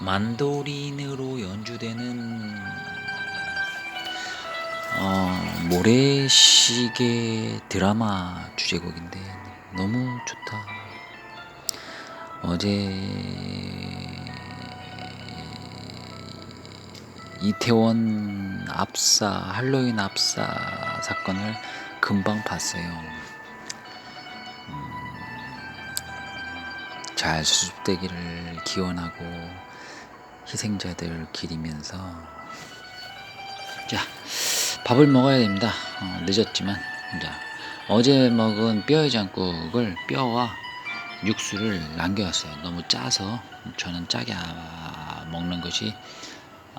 만도린으로 연주되는 어, 모래시계 드라마 주제곡인데 너무 좋다. 어제 이태원 압사 할로윈 압사 사건을 금방 봤어요. 잘 수습되기를 기원하고 희생자들 기리면서 자 밥을 먹어야 됩니다. 어, 늦었지만 자 어제 먹은 뼈해장국을 뼈와 육수를 남겨왔어요. 너무 짜서 저는 짜게 아- 먹는 것이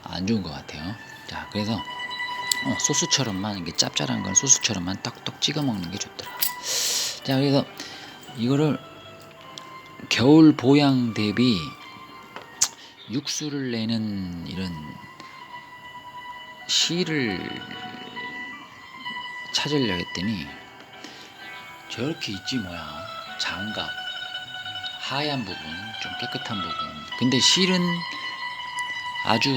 안 좋은 것 같아요. 자 그래서 어, 소스처럼만 이게 짭짤한 건 소스처럼만 떡떡 찍어 먹는 게 좋더라. 자 그래서 이거를 겨울 보양 대비 육수를 내는 이런 실을 찾으려 했더니 저렇게 있지 뭐야. 장갑 하얀 부분 좀 깨끗한 부분. 근데 실은 아주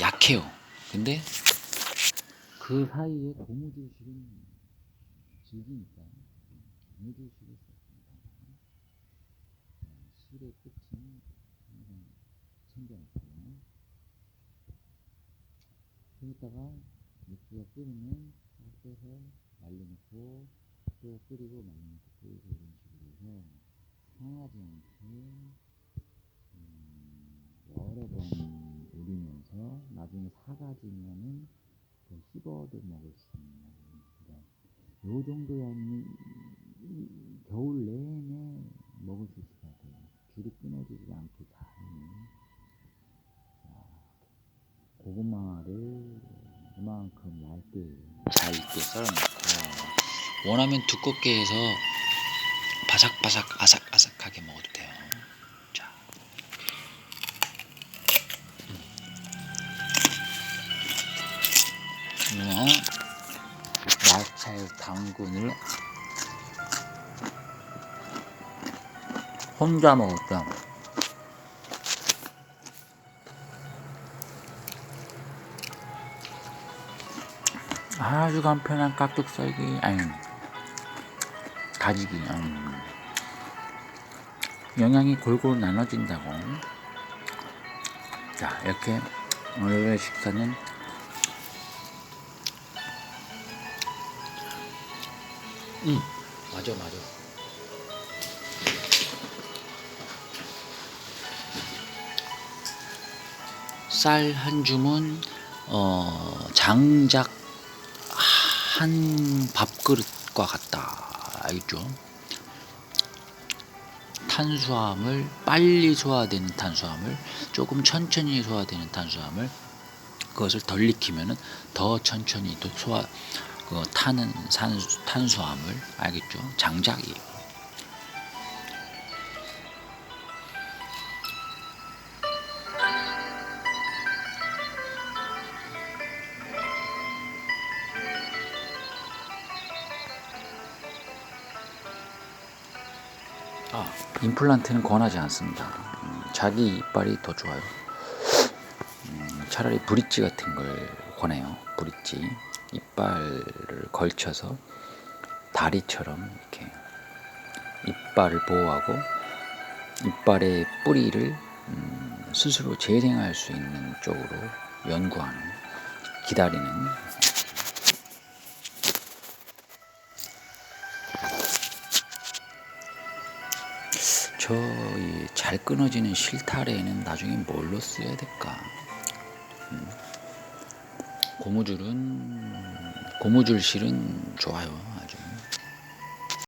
약해요. 근데 그 사이에 고무줄 실은 질기니까. 고무줄 실을 썼습니다 실의 끝은 항상 챙겨놓고요 여기다가 육수가 끓으면 딱 빼서 말려놓고 또 끓이고 말려놓고 끓이고 이런 식으로 해서 상하지 않게 음, 여러 번 우리면서 나중에 사가지면은 더 씹어도 먹을 수 있는 그러니까 요 정도면 이- 겨울 내내 먹을 수 같아요. 줄이 끊어지지 않게 잘 고구마를 이만큼 얇게 잘 익게 썰어놓고 원하면 두껍게 해서 바삭바삭 아삭아삭하게 먹어도 돼요. 자, 그리고 야채 당근을 혼자 때 아주 간편한 깍둑 썰기 아니 다지기 음. 영양이 골고루 나눠진다고. 자 이렇게 오늘의 식사는 음 맞아 맞아 쌀한 줌은 어 장작 한 밥그릇과 같다. 알겠죠? 탄수화물 빨리 소화되는 탄수화물 조금 천천히 소화되는 탄수화물 그것을 덜 익히면은 더 천천히 또 소화 그 타는 산 탄수화물 알겠죠? 장작이 아, 임플란트는 권하지 않습니다. 음, 자기 이빨이 더 좋아요. 음, 차라리 브릿지 같은 걸 권해요. 브릿지. 이빨을 걸쳐서 다리처럼 이렇게 이빨을 보호하고 이빨의 뿌리를 음, 스스로 재생할 수 있는 쪽으로 연구하는 기다리는 저 잘 끊어지는 실타래는 나중에 뭘로 써야 될까? 음. 고무줄은 고무줄 실은 좋아요.